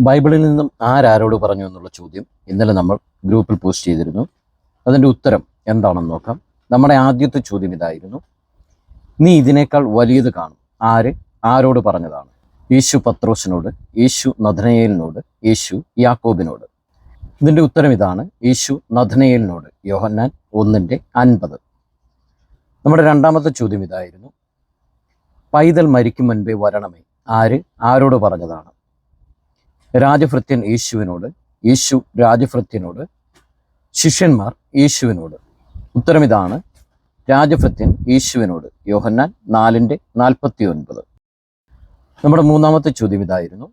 ബൈബിളിൽ നിന്നും ആരാരോട് പറഞ്ഞു എന്നുള്ള ചോദ്യം ഇന്നലെ നമ്മൾ ഗ്രൂപ്പിൽ പോസ്റ്റ് ചെയ്തിരുന്നു. അതിന്റെ ഉത്തരം എന്താണെന്ന് നോക്കാം. നമ്മുടെ ആദ്യത്തെ ചോദ്യം ഇതായിരുന്നു. നീ ഇതിനേക്കാൾ വലിയത് കാണും. ആര്? ആരോട് പറഞ്ഞതാണ്? യേശു പത്രോസിനോട് യേശു നഥനയേലിനോട് യേശു യാക്കോബിനോട്. ഇതിന്റെ ഉത്തരം ഇതാണ്. യേശു നഥനയേലിനോട് യോഹന്നാൻ ഒന്നിന്റെ അൻപത്. നമ്മുടെ രണ്ടാമത്തെ ചോദ്യം ഇതായിരുന്നു. പൈതൽ മരിക്കും മുൻപേ വരണമേ. ആര്? ആരോട് പറഞ്ഞതാണ്? രാജഭൃത്യൻ യേശുവിനോട് യേശു രാജഭൃത്യനോട് ശിഷ്യന്മാർ യേശുവിനോട്. ഉത്തരം ഇതാണ് രാജഭൃത്യൻ യേശുവിനോട്. യോഹന്നാൻ നാലിന്റെ നാൽപ്പത്തി ഒൻപത് നമ്മുടെ മൂന്നാമത്തെ ചോദ്യം ഇതായിരുന്നു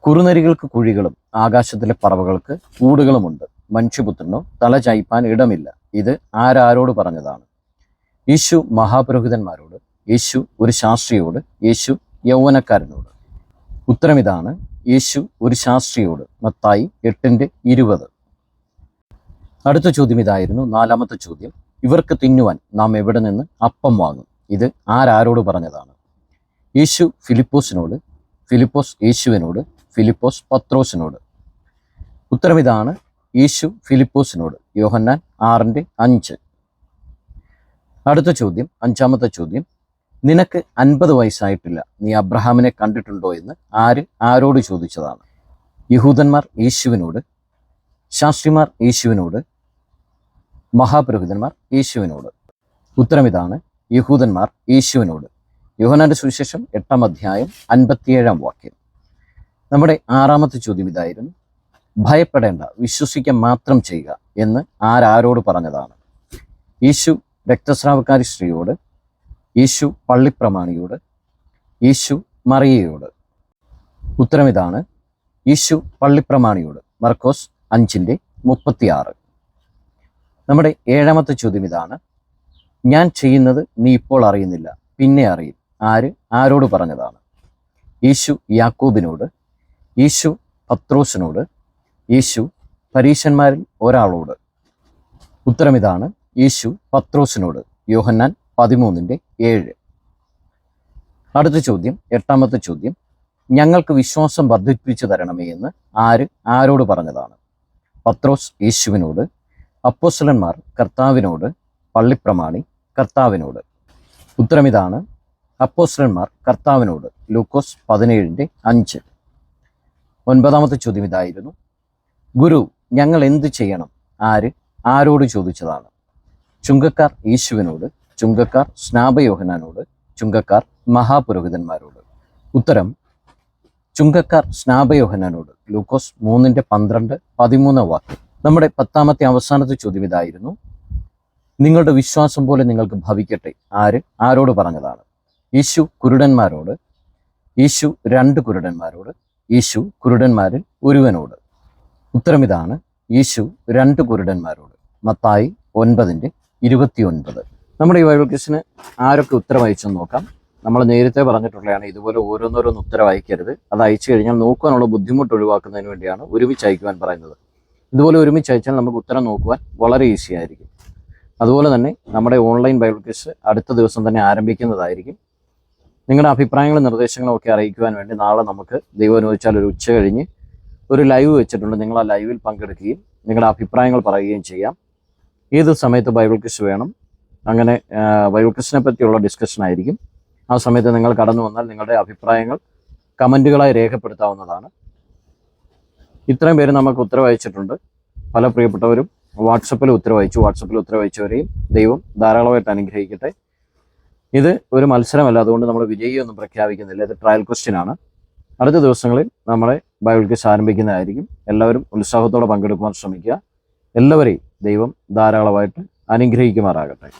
കുറുനരികൾക്ക് കുഴികളും ആകാശത്തിലെ പറവകൾക്ക് കൂടുകളുമുണ്ട്. മനുഷ്യപുത്രനോ തല ചായ്പാൻ ഇടമില്ല. ഇത് ആരാരോട് പറഞ്ഞതാണ്? യേശു മഹാപുരോഹിതന്മാരോട് യേശു ഒരു ശാസ്ത്രിയോട് യേശു യൗവനക്കാരനോട്. ഉത്തരം ഇതാണ് യേശു ഒരു ശാസ്ത്രിയോട്. മത്തായി എട്ടിന്റെ ഇരുപത്. അടുത്ത ചോദ്യം ഇതായിരുന്നു നാലാമത്തെ ചോദ്യം. ഇവർക്ക് തിന്നുവാൻ നാം എവിടെ നിന്ന് അപ്പം വാങ്ങും? ഇത് ആരാരോട് പറഞ്ഞതാണ്? യേശു ഫിലിപ്പോസിനോട് ഫിലിപ്പോസ് യേശുവിനോട് ഫിലിപ്പോസ് പത്രോസിനോട്. ഉത്തരം ഇതാണ് യേശു ഫിലിപ്പോസിനോട് യോഹന്നാൻ ആറിന്റെ അഞ്ച്. അടുത്ത ചോദ്യം അഞ്ചാമത്തെ ചോദ്യം നിനക്ക് അൻപത് വയസ്സായിട്ടില്ല നീ അബ്രഹാമിനെ കണ്ടിട്ടുണ്ടോ എന്ന് ആര് ആരോട് ചോദിച്ചതാണ്? യഹൂദന്മാർ യേശുവിനോട് ശാസ്ത്രിമാർ യേശുവിനോട് മഹാപുരോഹിതന്മാർ യേശുവിനോട്. ഉത്തരം ഇതാണ് യഹൂദന്മാർ യേശുവിനോട്. യോഹനാന്റെ സുവിശേഷം എട്ടാം അധ്യായം അൻപത്തിയേഴാം വാക്യം. നമ്മുടെ ആറാമത്തെ ചോദ്യം ഇതായിരുന്നു ഭയപ്പെടേണ്ട വിശ്വസിക്കാൻ മാത്രം ചെയ്യുക എന്ന് ആരാരോട് പറഞ്ഞതാണ്? യേശു രക്തസ്രാവക്കാരി സ്ത്രീയോട് യേശു പള്ളിപ്രമാണിയോട് യേശു മറിയയോട്. ഉത്തരം ഇതാണ്. യേശു പള്ളിപ്രമാണിയോട് മർക്കോസ് അഞ്ചിന്റെ മുപ്പത്തിയാറ്. നമ്മുടെ ഏഴാമത്തെ ചോദ്യം ഇതാണ്. ഞാൻ ചെയ്യുന്നത് നീ ഇപ്പോൾ അറിയുന്നില്ല പിന്നെ അറിയും. ആര്? ആരോട് പറഞ്ഞതാണ്? യേശു യാക്കോബിനോട് യേശു പത്രോസിനോട് യേശു പരീശന്മാരിൽ ഒരാളോട്. ഉത്തരം ഇതാണ് യേശു പത്രോസിനോട് യോഹന്നാൻ പതിമൂന്നിന്റെ ഏഴ്. അടുത്ത ചോദ്യം എട്ടാമത്തെ ചോദ്യം ഞങ്ങൾക്ക് വിശ്വാസം വർദ്ധിപ്പിച്ചു തരണമേ എന്ന് ആര് ആരോട് പറഞ്ഞതാണ്? പത്രോസ് യേശുവിനോട് അപ്പോസ്തലന്മാർ കർത്താവിനോട് പള്ളിപ്രമാണി കർത്താവിനോട്. ഉത്തരം ഇതാണ് അപ്പോസ്തലന്മാർ കർത്താവിനോട് ലൂക്കോസ് പതിനേഴിന്റെ അഞ്ച്. ഒൻപതാമത്തെ ചോദ്യം ഇതായിരുന്നു ഗുരു ഞങ്ങൾ എന്തു ചെയ്യണം? ആര്? ആരോട് ചോദിച്ചതാണ്. ചുങ്കക്കാർ യേശുവിനോട് ചുങ്കക്കാർ സ്നാപയോഹനാനോട് ചുങ്കക്കാർ മഹാപുരോഹിതന്മാരോട്. ഉത്തരം ചുങ്കക്കാർ സ്നാപയോഹനാനോട്. ലൂക്കോസ് മൂന്നിന്റെ പന്ത്രണ്ട് പതിമൂന്ന് വാക്യം നമ്മുടെ പത്താമത്തെ അവസാനത്തെ ചോദ്യം ഇതായിരുന്നു. നിങ്ങളുടെ വിശ്വാസം പോലെ നിങ്ങൾക്ക് ഭവിക്കട്ടെ. ആര്? ആരോട് പറഞ്ഞതാണ്? യേശു കുരുടന്മാരോട് യേശു രണ്ട് കുരുടന്മാരോട് യേശു കുരുടന്മാരിൽ ഒരുവനോട്. ഉത്തരം ഇതാണ് യേശു രണ്ട് കുരുടന്മാരോട്. മത്തായി ഒൻപതിന്റെ ഇരുപത്തിയൊൻപത്. നമ്മുടെ ഈ ബൈബിൾ ക്വസ്റ്റിന് ആരൊക്കെ ഉത്തരം അയച്ചെന്ന് നോക്കാം. നമ്മൾ നേരത്തെ പറഞ്ഞിട്ടുള്ളതാണ് ഇതുപോലെ ഓരോന്നോരോന്ന് ഉത്തരം അയക്കരുത്. അത് അയച്ചു കഴിഞ്ഞാൽ നോക്കുവാനുള്ള ബുദ്ധിമുട്ട് ഒഴിവാക്കുന്നതിന് വേണ്ടിയാണ് ഒരുമിച്ച് അയക്കുവാൻ പറയുന്നത്. ഇതുപോലെ ഒരുമിച്ച് അയച്ചാൽ നമുക്ക് ഉത്തരം നോക്കുവാൻ വളരെ ഈസി ആയിരിക്കും. അതുപോലെ തന്നെ നമ്മുടെ ഓൺലൈൻ ബൈബിൾ ക്വിസ് അടുത്ത ദിവസം തന്നെ ആരംഭിക്കുന്നതായിരിക്കും. നിങ്ങളുടെ അഭിപ്രായങ്ങളും നിർദ്ദേശങ്ങളും ഒക്കെ അറിയിക്കുവാൻ വേണ്ടി നാളെ നമുക്ക് ദൈവം അനുവദിച്ചാൽ ഒരു ഉച്ച കഴിഞ്ഞ് ഒരു ലൈവ് വെച്ചിട്ടുണ്ട്. നിങ്ങൾ ആ ലൈവിൽ പങ്കെടുക്കുകയും നിങ്ങളുടെ അഭിപ്രായങ്ങൾ പറയുകയും ചെയ്യാം. ഏത് സമയത്ത് ബൈബിൾ ക്വിസ് വേണം? അങ്ങനെ ബൈബിൾ ക്വിസിനെ പറ്റിയുള്ള ഡിസ്കഷൻ ആയിരിക്കും. ആ സമയത്ത് നിങ്ങൾ കടന്നു വന്നാൽ നിങ്ങളുടെ അഭിപ്രായങ്ങൾ കമന്റുകളായി രേഖപ്പെടുത്താവുന്നതാണ്. ഇത്രയും പേര് നമുക്ക് ഉത്തരവയച്ചിട്ടുണ്ട്. പല പ്രിയപ്പെട്ടവരും വാട്സപ്പിൽ ഉത്തരവയച്ചു. വാട്സപ്പിൽ ഉത്തരവയച്ചവരെയും ദൈവം ധാരാളമായിട്ട് അനുഗ്രഹിക്കട്ടെ. ഇത് ഒരു മത്സരമല്ല. അതുകൊണ്ട് നമ്മൾ വിജയിയൊന്നും പ്രഖ്യാപിക്കുന്നില്ല. ഇത് ട്രയൽ ക്വസ്റ്റ്യൻ ആണ്. അടുത്ത ദിവസങ്ങളിൽ നമ്മളെ ബൈബിൾ ആരംഭിക്കുന്നതായിരിക്കും എല്ലാവരും ഉത്സാഹത്തോടെ പങ്കെടുക്കുവാൻ ശ്രമിക്കുക. എല്ലാവരെയും ദൈവം ധാരാളമായിട്ട് അനുഗ്രഹിക്കുമാറാകട്ടെ.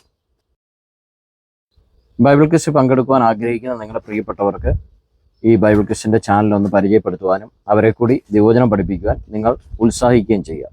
ബൈബിൾ ക്വിസ് പങ്കെടുക്കുവാൻ ആഗ്രഹിക്കുന്ന നിങ്ങളുടെ പ്രിയപ്പെട്ടവർക്ക് ഈ ബൈബിൾ ക്വിസിന്റെ ചാനൽ ഒന്ന് പരിചയപ്പെടുത്തുവാനും അവരെ കൂടി ദൈവചനം പഠിപ്പിക്കുവാൻ നിങ്ങൾ ഉത്സാഹിക്കുകയും ചെയ്യുക.